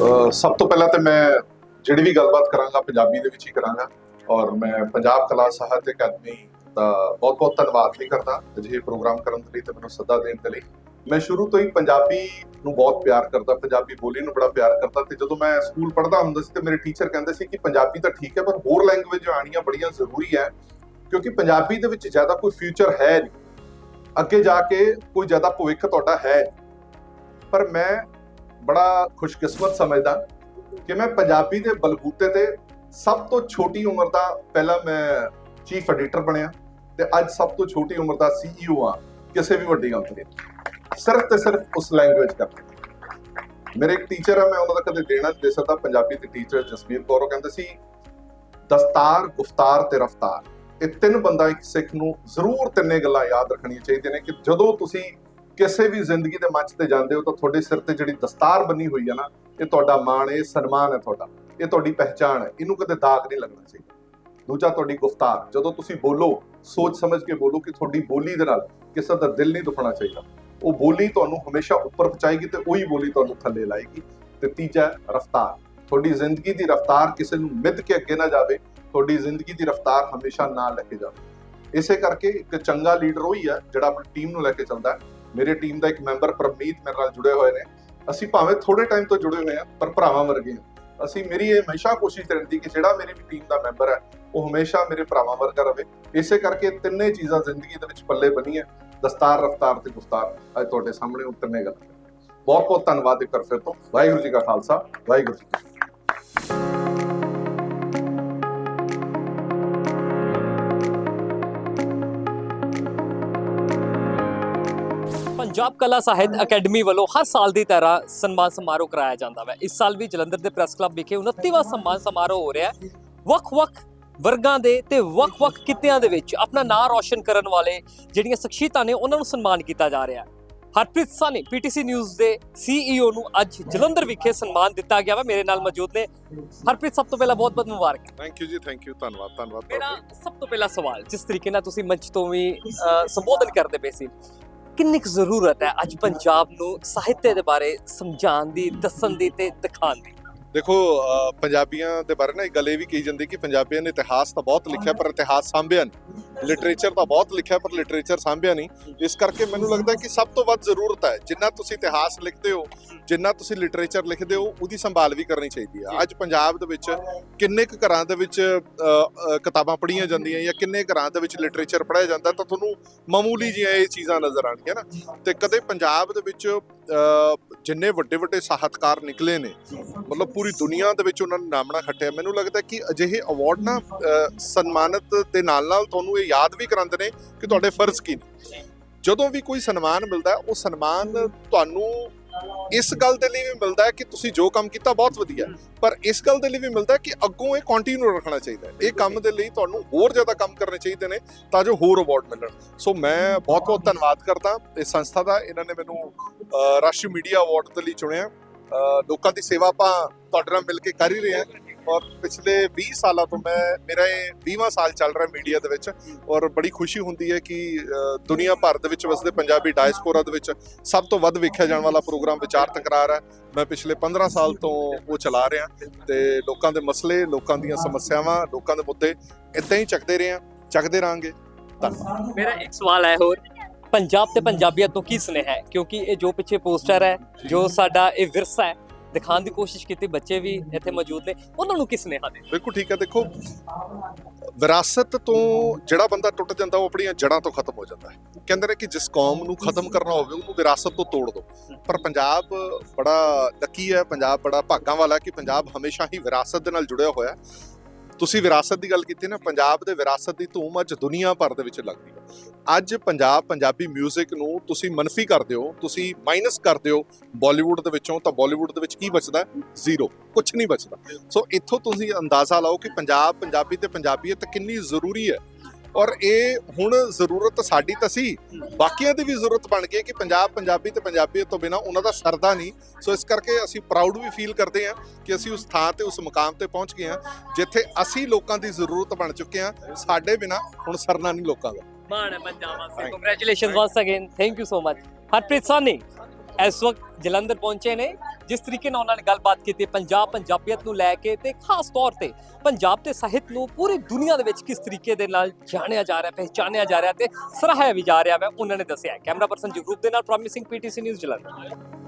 ਸਭ ਤੋਂ ਪਹਿਲਾਂ ਤੇ ਮੈਂ ਜਿਹੜੀ ਵੀ ਗੱਲਬਾਤ ਕਰਾਂਗਾ, ਪੰਜਾਬੀ ਦੇ ਵਿੱਚ ਹੀ ਕਰਾਂਗਾ ਔਰ ਮੈਂ ਪੰਜਾਬ ਕਲਾ ਸਾਹਿਤ ਅਕਾਦਮੀ ਦਾ ਬਹੁਤ-ਬਹੁਤ ਧੰਨਵਾਦ ਵੀ ਕਰਦਾ ਅਜਿਹੇ ਪ੍ਰੋਗਰਾਮ ਕਰਨ ਦੇ ਲਈ ਤੇ ਮੈਨੂੰ ਸੱਦਾ ਦੇਣ ਦੇ ਲਈ ਮੈਂ ਸ਼ੁਰੂ ਤੋਂ ਹੀ ਪੰਜਾਬੀ ਨੂੰ ਬਹੁਤ ਪਿਆਰ ਕਰਦਾ, ਪੰਜਾਬੀ ਬੋਲੀ ਨੂੰ ਬੜਾ ਪਿਆਰ ਕਰਦਾ ਤੇ ਜਦੋਂ ਮੈਂ ਸਕੂਲ ਪੜ੍ਹਦਾ ਹੁੰਦਾ ਸੀ ਤੇ ਮੇਰੇ ਟੀਚਰ ਕਹਿੰਦੇ ਸੀ ਕਿ ਪੰਜਾਬੀ ਤਾਂ ਠੀਕ ਹੈ, ਪਰ ਹੋਰ ਲੈਂਗੁਏਜ ਆਣੀਆਂ ਬੜੀਆਂ ਜ਼ਰੂਰੀ ਹੈ ਕਿਉਂਕਿ ਪੰਜਾਬੀ ਦੇ ਵਿੱਚ ਜ਼ਿਆਦਾ ਕੋਈ ਫਿਊਚਰ ਹੈ ਨਹੀਂ ਅੱਗੇ ਜਾ ਕੇ ਕੋਈ ਜ਼ਿਆਦਾ ਭਵਿੱਖ ਤੁਹਾਡਾ ਹੈ ਨਹੀਂ। ਪਰ ਮੈਂ ਬੜਾ ਖੁਸ਼ਕਿਸਮਤ ਸਮਝਦਾ ਕਿ ਮੈਂ ਪੰਜਾਬੀ ਦੇ ਬਲਬੂਤੇ ਤੇ ਸਭ ਤੋਂ ਛੋਟੀ ਉਮਰ ਦਾ ਪਹਿਲਾਂ ਮੈਂ ਚੀਫ ਐਡੀਟਰ ਬਣਿਆ ਤੇ ਅੱਜ ਸਭ ਤੋਂ ਛੋਟੀ ਉਮਰ ਦਾ ਸੀਈਓ ਆ ਕਿਸੇ ਵੀ ਵੱਡੀ ਕੰਪਨੀ ਸਿਰਫ ਤੇ ਸਿਰਫ ਉਸ ਲੈਂਗੁਏਜ ਕਰਕੇ ਮੇਰੇ ਇੱਕ ਟੀਚਰ ਆ, ਮੈਂ ਉਹਨਾਂ ਦਾ ਕਦੇ ਦੇਣਾ ਦੇ ਸਕਦਾ, ਪੰਜਾਬੀ ਦੇ ਟੀਚਰ ਜਸਵੀਰ ਕੌਰ, ਉਹ ਕਹਿੰਦੇ ਸੀ, ਦਸਤਾਰ, ਗੁਫਤਾਰ ਤੇ ਰਫਤਾਰ। ਇਹ ਤਿੰਨ ਬੰਦਾ ਇੱਕ ਸਿੱਖ ਨੂੰ ਜ਼ਰੂਰ ਤਿੰਨੇ ਗੱਲਾਂ ਯਾਦ ਰੱਖਣੀਆਂ ਚਾਹੀਦੀਆਂ ਨੇ ਕਿ ਜਦੋਂ ਤੁਸੀਂ ਕਿਸੇ ਵੀ ਜ਼ਿੰਦਗੀ ਦੇ ਮੰਚ ਤੇ ਜਾਂਦੇ ਹੋ ਤਾਂ ਤੁਹਾਡੇ ਸਿਰ ਤੇ ਜਿਹੜੀ ਦਸਤਾਰ ਬੰਨੀ ਹੋਈ ਹੈ ਨਾ, ਇਹ ਤੁਹਾਡਾ ਮਾਣ ਹੈ ਸਨਮਾਨ ਹੈ ਤੁਹਾਡਾ। ਇਹ ਤੁਹਾਡੀ ਪਹਿਚਾਣ ਹੈ। ਇਹਨੂੰ ਕਦੇ ਦਾਗ ਨਹੀਂ ਲੱਗਣਾ ਚਾਹੀਦਾ। ਦੂਜਾ ਤੁਹਾਡੀ ਗੁਫਤਾਰ। ਜਦੋਂ ਤੁਸੀਂ ਬੋਲੋ, ਸੋਚ ਸਮਝ ਕੇ ਬੋਲੋ ਕਿ ਤੁਹਾਡੀ ਬੋਲੀ ਦੇ ਨਾਲ ਕਿਸੇ ਦਾ ਦਿਲ ਨਹੀਂ ਦੁਖਣਾ ਚਾਹੀਦਾ। ਉਹ ਬੋਲੀ ਤੁਹਾਨੂੰ ਹਮੇਸ਼ਾ ਉੱਪਰ ਪਹੁੰਚਾਏਗੀ ਤੇ ਉਹੀ ਬੋਲੀ ਤੁਹਾਨੂੰ ਥੱਲੇ ਲਾਏਗੀ। ਤੇ ਤੀਜਾ ਹੈ ਰਫਤਾਰ। ਤੁਹਾਡੀ ਜ਼ਿੰਦਗੀ ਦੀ ਰਫਤਾਰ ਕਿਸੇ ਨੂੰ ਮਿੱਧ ਕੇ ਅੱਗੇ ਨਾ ਜਾਵੇ। ਤੁਹਾਡੀ ਜ਼ਿੰਦਗੀ ਦੀ ਰਫਤਾਰ ਹਮੇਸ਼ਾ ਨਾਲ ਲੈ ਕੇ ਜਾਵੇ। ਇਸੇ ਕਰਕੇ ਇੱਕ ਚੰਗਾ ਲੀਡਰ ਉਹੀ ਹੈ ਜਿਹੜਾ ਆਪਣੀ ਟੀਮ ਨੂੰ ਲੈ ਕੇ ਚੱਲਦਾ ਹੈ। ਮੇਰੇ ਟੀਮ ਦਾ ਇੱਕ ਮੈਂਬਰ ਪ੍ਰਮੀਤ ਮੇਰੇ ਨਾਲ ਜੁੜੇ ਹੋਏ ਨੇ। ਅਸੀਂ ਭਾਵੇਂ ਥੋੜੇ ਟਾਈਮ ਤੋਂ ਜੁੜੇ ਹੋਏ ਹਾਂ, ਪਰ ਭਰਾਵਾਂ ਵਰਗੇ ਹਾਂ। ਅਸੀਂ ਮੇਰੀ ਇਹ ਹਮੇਸ਼ਾ ਕੋਸ਼ਿਸ਼ ਰਹਿੰਦੀ ਕਿ ਜਿਹੜਾ ਮੇਰੀ ਵੀ ਟੀਮ ਦਾ ਮੈਂਬਰ ਹੈ, ਉਹ ਹਮੇਸ਼ਾ ਮੇਰੇ ਭਰਾਵਾਂ ਵਰਗਾ ਰਵੇ ਇਸੇ ਕਰਕੇ ਤਿੰਨੇ ਚੀਜ਼ਾਂ ਜ਼ਿੰਦਗੀ ਦੇ ਵਿੱਚ ਪੱਲੇ ਬੰਨੀਆਂ। ਦਸਤਾਰ, ਰਫਤਾਰ ਤੇ ਗੁਫਤਾਰ। ਅੱਜ ਤੁਹਾਡੇ ਸਾਹਮਣੇ ਉਤਰਨੇ ਗੱਲ। ਬਹੁਤ ਬਹੁਤ ਧੰਨਵਾਦ ਇੱਕ ਵਾਰ ਫਿਰ ਤੋਂ। ਵਾਹਿਗੁਰੂ ਜੀ ਕਾ ਖਾਲਸਾ, ਵਾਹਿਗੁਰੂ ਜੀ ਪੰਜਾਬ ਕਲਾ ਸਾਹਿਤ ਅਕੈਡਮੀ ਵੱਲੋਂ ਹਰ ਸਾਲ ਦੀ ਤਰ੍ਹਾਂ ਸਨਮਾਨ ਸਮਾਰੋਹ ਕਰਾਇਆ ਜਾਂਦਾ ਹੈ ਇਸ ਸਾਲ ਵੀ ਜਲੰਧਰ ਦੇ ਪ੍ਰੈਸ ਕਲੱਬ ਵਿਖੇ 29ਵਾਂ ਸਨਮਾਨ ਸਮਾਰੋਹ ਹੋ ਰਿਹਾ ਹੈ। ਵੱਖ-ਵੱਖ ਵਰਗਾਂ ਦੇ ਤੇ ਵੱਖ-ਵੱਖ ਕਿੱਤਿਆਂ ਦੇ ਵਿੱਚ ਆਪਣਾ ਨਾਂ ਰੌਸ਼ਨ ਕਰਨ ਵਾਲੇ ਜਿਹੜੀਆਂ ਸ਼ਖਸੀਅਤਾਂ ਨੇ ਉਹਨਾਂ ਨੂੰ ਸਨਮਾਨ ਕੀਤਾ ਜਾ ਰਿਹਾ ਹੈ। ਹਰਪ੍ਰੀਤ ਸਾਨੀ ਪੀਟੀਸੀ ਨਿਊਜ਼ ਦੇ ਸੀਈਓ ਨੂੰ ਅੱਜ ਜਲੰਧਰ ਵਿਖੇ ਸਨਮਾਨ ਦਿੱਤਾ ਗਿਆ ਵਾ। ਮੇਰੇ ਨਾਲ ਮੌਜੂਦ ਨੇ ਹਰਪ੍ਰੀਤ ਸਭ ਤੋਂ ਪਹਿਲਾਂ ਬਹੁਤ-ਬਹੁਤ ਮੁਬਾਰਕ। ਥੈਂਕ ਯੂ ਜੀ ਥੈਂਕ ਯੂ ਧੰਨਵਾਦ ਧੰਨਵਾਦ ਮੇਰਾ ਸਭ ਤੋਂ ਪਹਿਲਾ ਸਵਾਲ ਜਿਸ ਤਰੀਕੇ ਨਾਲ ਤੁਸੀਂ ਮੰਚ ਤੋਂ ਵੀ ਸੰਬੋਧਨ ਕਰਦੇ ਪਏ ਸੀ ਕਿੰਨੀ ਕੁ ਜ਼ਰੂਰਤ ਹੈ ਅੱਜ ਪੰਜਾਬ ਨੂੰ ਸਾਹਿਤ ਦੇ ਬਾਰੇ ਸਮਝਾਉਣ ਦੀ, ਦੱਸਣ ਦੀ ਤੇ ਦਿਖਾਉਣ ਦੀ? ਦੇਖੋ, ਅਹ, ਪੰਜਾਬੀਆਂ ਦੇ ਬਾਰੇ ਨਾ ਇੱਕ ਗੱਲ ਇਹ ਵੀ ਕਹੀ ਜਾਂਦੀ ਕਿ ਪੰਜਾਬੀਆਂ ਨੇ ਇਤਿਹਾਸ ਤਾਂ ਬਹੁਤ ਲਿਖਿਆ, ਪਰ ਇਤਿਹਾਸ ਸਾਂਭਿਆ ਨਹੀਂ। ਲਿਟਰੇਚਰ ਤਾਂ ਬਹੁਤ ਲਿਖਿਆ ਪਰ ਲਿਟਰੇਚਰ ਸਾਂਭਿਆ ਨਹੀਂ। ਇਸ ਕਰਕੇ ਮੈਨੂੰ ਲੱਗਦਾ ਕਿ ਸਭ ਤੋਂ ਵੱਧ ਜ਼ਰੂਰਤ ਹੈ, ਜਿੰਨਾ ਤੁਸੀਂ ਇਤਿਹਾਸ ਲਿਖਦੇ ਹੋ, ਜਿੰਨਾ ਤੁਸੀਂ ਲਿਟਰੇਚਰ ਲਿਖਦੇ ਹੋ, ਉਹਦੀ ਸੰਭਾਲ ਵੀ ਕਰਨੀ ਚਾਹੀਦੀ ਹੈ। ਅੱਜ ਪੰਜਾਬ ਦੇ ਵਿੱਚ ਕਿੰਨੇ ਕੁ ਘਰਾਂ ਦੇ ਵਿੱਚ ਕਿਤਾਬਾਂ ਪੜ੍ਹੀਆਂ ਜਾਂਦੀਆਂ ਜਾਂ ਕਿੰਨੇ ਘਰਾਂ ਦੇ ਵਿੱਚ ਲਿਟਰੇਚਰ ਪੜ੍ਹਿਆ ਜਾਂਦਾ, ਤਾਂ ਤੁਹਾਨੂੰ ਮਾਮੂਲੀ ਜਿਹੀਆਂ ਇਹ ਚੀਜ਼ਾਂ ਨਜ਼ਰ ਆਣਗੀਆਂ ਨਾ। ਤੇ ਕਦੇ ਪੰਜਾਬ ਦੇ ਵਿੱਚ ਜਿੰਨੇ ਵੱਡੇ ਵੱਡੇ ਸਾਹਿਤਕਾਰ ਨਿਕਲੇ ਨੇ ਮਤਲਬ ਪੂਰੀ ਦੁਨੀਆ ਦੇ ਵਿੱਚ ਉਹਨਾਂ ਨੇ ਨਾਮਣਾ ਖੱਟਿਆ। ਮੈਨੂੰ ਲੱਗਦਾ ਕਿ ਅਜਿਹੇ ਅਵਾਰਡ ਨਾ ਅਹ, ਸਨਮਾਨਿਤ ਦੇ ਨਾਲ ਨਾਲ ਤੁਹਾਨੂੰ ਇਹ ਯਾਦ ਵੀ ਕਰਾਉਂਦੇ ਨੇ ਕਿ ਤੁਹਾਡੇ ਫਰਜ਼ ਕੀ ਨੇ। ਜਦੋਂ ਵੀ ਕੋਈ ਸਨਮਾਨ ਮਿਲਦਾ ਉਹ ਸਨਮਾਨ ਤੁਹਾਨੂੰ ਇਸ ਗੱਲ ਦੇ ਲਈ ਵੀ ਮਿਲਦਾ ਹੈ ਕਿ ਤੁਸੀਂ ਜੋ ਕੰਮ ਕੀਤਾ ਬਹੁਤ ਵਧੀਆ ਪਰ ਇਸ ਗੱਲ ਦੇ ਲਈ ਵੀ ਮਿਲਦਾ ਹੈ ਕਿ ਅੱਗੋਂ ਇਹ ਕੰਟੀਨਿਊ ਰੱਖਣਾ ਚਾਹੀਦਾ ਹੈ। ਇਹ ਕੰਮ ਦੇ ਲਈ ਤੁਹਾਨੂੰ ਹੋਰ ਜ਼ਿਆਦਾ ਕੰਮ ਕਰਨੇ ਚਾਹੀਦੇ ਨੇ ਤਾਂ ਜੋ ਹੋਰ ਅਵਾਰਡ ਮਿਲਣ। ਸੋ ਮੈਂ ਬਹੁਤ ਬਹੁਤ ਧੰਨਵਾਦ ਕਰਦਾ ਇਸ ਸੰਸਥਾ ਦਾ। ਇਹਨਾਂ ਨੇ ਮੈਨੂੰ ਰਾਸ਼ਟਰੀ ਮੀਡੀਆ ਅਵਾਰਡ ਦੇ ਲਈ ਚੁਣਿਆ। ਅਹ, ਲੋਕਾਂ ਦੀ ਸੇਵਾ ਆਪਾਂ ਤੁਹਾਡੇ ਨਾਲ ਮਿਲ ਕੇ ਕਰ ਹੀ ਰਹੇ ਹਾਂ। ਔਰ ਪਿਛਲੇ 20 ਸਾਲਾਂ ਤੋਂ ਮੈਂ ਮੇਰਾ ਇਹ 20ਵਾਂ ਸਾਲ ਚੱਲ ਰਿਹਾ ਮੀਡੀਆ ਦੇ ਵਿੱਚ ਔਰ ਬੜੀ ਖੁਸ਼ੀ ਹੁੰਦੀ ਹੈ ਕਿ ਦੁਨੀਆ ਭਰ ਦੇ ਵਿੱਚ ਵਸਦੇ ਪੰਜਾਬੀ ਡਾਇਸਪੋਰਾ ਦੇ ਵਿੱਚ ਸਭ ਤੋਂ ਵੱਧ ਵੇਖਿਆ ਜਾਣ ਵਾਲਾ ਪ੍ਰੋਗਰਾਮ ਵਿਚਾਰ ਤਕਰਾਰ ਹੈ। ਮੈਂ ਪਿਛਲੇ 15 ਸਾਲ ਤੋਂ ਉਹ ਚਲਾ ਰਿਹਾ ਤੇ ਲੋਕਾਂ ਦੇ ਮਸਲੇ ਲੋਕਾਂ ਦੀਆਂ ਸਮੱਸਿਆਵਾਂ ਲੋਕਾਂ ਦੇ ਮੁੱਦੇ ਇਦਾਂ ਹੀ ਚੱਕਦੇ ਰਹੇ ਹਾਂ ਚੱਕਦੇ ਰਾਂਗੇ ਧੰਨਵਾਦ। ਮੇਰਾ ਇੱਕ ਸਵਾਲ ਹੈ ਹੋਰ। ਪੰਜਾਬ ਤੇ ਪੰਜਾਬੀਅਤ ਤੋਂ ਕੀ ਸੁਨੇਹਾ ਹੈ? ਕਿਉਂਕਿ ਇਹ ਜੋ ਪਿੱਛੇ ਪੋਸਟਰ ਹੈ ਜੋ ਸਾਡਾ ਇਹ ਵਿਰਸਾ ਹੈ ਦਿਖਾਉਣ ਦੀ ਕੋਸ਼ਿਸ਼ ਕੀਤੀ, ਬੱਚੇ ਵੀ ਇੱਥੇ ਮੌਜੂਦ ਨੇ। ਉਹਨਾਂ ਨੂੰ ਕੀ ਸੁਨੇਹਾ ਦੇ ਬਿਲਕੁਲ ਠੀਕ ਹੈ, ਦੇਖੋ, ਵਿਰਾਸਤ ਤੋਂ ਜਿਹੜਾ ਬੰਦਾ ਟੁੱਟ ਜਾਂਦਾ, ਉਹ ਆਪਣੀਆਂ ਜੜ੍ਹਾਂ ਤੋਂ ਖਤਮ ਹੋ ਜਾਂਦਾ ਹੈ। ਕਹਿੰਦੇ ਨੇ ਕਿ ਜਿਸ ਕੌਮ ਨੂੰ ਖਤਮ ਕਰਨਾ ਹੋਵੇ, ਉਹਨੂੰ ਵਿਰਾਸਤ ਤੋਂ ਤੋੜ ਦਿਓ। ਪਰ ਪੰਜਾਬ ਬੜਾ ਲੱਕੀ ਹੈ, ਪੰਜਾਬ ਬੜਾ ਭਾਗਾਂ ਵਾਲਾ ਕਿ ਪੰਜਾਬ ਹਮੇਸ਼ਾ ਹੀ ਵਿਰਾਸਤ ਦੇ ਨਾਲ ਜੁੜਿਆ ਹੋਇਆ ਤੁਸੀਂ ਵਿਰਾਸਤ ਦੀ ਗੱਲ ਕੀਤੀ ਨਾ, ਪੰਜਾਬ ਦੇ ਵਿਰਾਸਤ ਦੀ ਧੂਮ ਅੱਜ ਦੁਨੀਆ ਭਰ ਦੇ ਵਿੱਚ ਲੱਗਦੀ ਹੈ। ਅੱਜ ਪੰਜਾਬ, ਪੰਜਾਬੀ 뮤직 ਨੂੰ ਤੁਸੀਂ ਮਨਫੀ ਕਰਦੇ ਹੋ, ਤੁਸੀਂ ਮਾਈਨਸ ਕਰਦੇ ਹੋ ਬਾਲੀਵੁੱਡ ਦੇ ਵਿੱਚੋਂ, ਤਾਂ ਬਾਲੀਵੁੱਡ ਦੇ ਵਿੱਚ ਕੀ ਬਚਦਾ? ਜ਼ੀਰੋ ਕੁਝ ਨਹੀਂ ਬਚਦਾ। ਸੋ ਇੱਥੋਂ ਤੁਸੀਂ ਅੰਦਾਜ਼ਾ ਲਾਓ ਕਿ ਪੰਜਾਬ ਪੰਜਾਬੀ ਤੇ ਪੰਜਾਬੀਅਤ ਕਿੰਨੀ ਜ਼ਰੂਰੀ ਹੈ। ਔਰ ਇਹ ਹੁਣ ਜ਼ਰੂਰਤ ਸਾਡੀ ਤਾਂ ਸੀ। ਬਾਕੀਆਂ ਦੀ ਵੀ ਜ਼ਰੂਰਤ ਬਣ ਗਈ ਕਿ ਪੰਜਾਬ ਪੰਜਾਬੀ ਤੇ ਪੰਜਾਬੀਅਤ ਤੋਂ ਬਿਨਾ ਉਹਨਾਂ ਦਾ ਸਰਦਾ ਨਹੀਂ। ਸੋ ਇਸ ਕਰਕੇ ਅਸੀਂ ਪ੍ਰਾਊਡ ਵੀ ਫੀਲ ਕਰਦੇ ਹਾਂ ਕਿ ਅਸੀਂ ਉਸ ਥਾਂ ਤੇ ਉਸ ਮੁਕਾਮ ਤੇ ਪਹੁੰਚ ਗਏ ਹਾਂ ਜਿੱਥੇ ਅਸੀਂ ਲੋਕਾਂ ਦੀ ਜ਼ਰੂਰਤ ਬਣ ਚੁੱਕੇ ਹਾਂ। ਸਾਡੇ ਬਿਨਾ ਹੁਣ ਸਰਨਾ ਨਹੀਂ ਲੋਕਾਂ ਦਾ। ਮਾਣ ਹੈ ਪੰਜਾਬ ਵਾਸਤੇ. Congratulations once again thank you so much Harpreet Sani ਇਸ ਵਕਤ ਜਲੰਧਰ ਪਹੁੰਚੇ ਨੇ। ਜਿਸ ਤਰੀਕੇ ਨਾਲ ਉਹਨਾਂ ਨੇ ਗੱਲਬਾਤ ਕੀਤੀ, ਪੰਜਾਬ ਪੰਜਾਬੀਅਤ ਨੂੰ ਲੈ ਕੇ ਤੇ ਖਾਸ ਤੌਰ ਤੇ ਪੰਜਾਬ ਤੇ ਸਾਹਿਤ ਨੂੰ ਪੂਰੀ ਦੁਨੀਆ ਦੇ ਵਿੱਚ ਕਿਸ ਤਰੀਕੇ ਦੇ ਨਾਲ ਜਾਣਿਆ ਜਾ ਰਿਹਾ, ਪਹਿਚਾਨਿਆ ਜਾ ਰਿਹਾ ਤੇ ਸਰਾਹਿਆ ਵੀ ਜਾ ਰਿਹਾ ਹੈ ਉਹਨਾਂ ਨੇ ਦੱਸਿਆ ਕੈਮਰਾ ਪਰਸਨ ਜਗਰੂਪ ਦੇ ਨਾਲ ਪ੍ਰੋਮਿਸਿੰਗ ਪੀਟੀਸੀ ਨਿਊਜ਼ ਜਲੰਧਰ।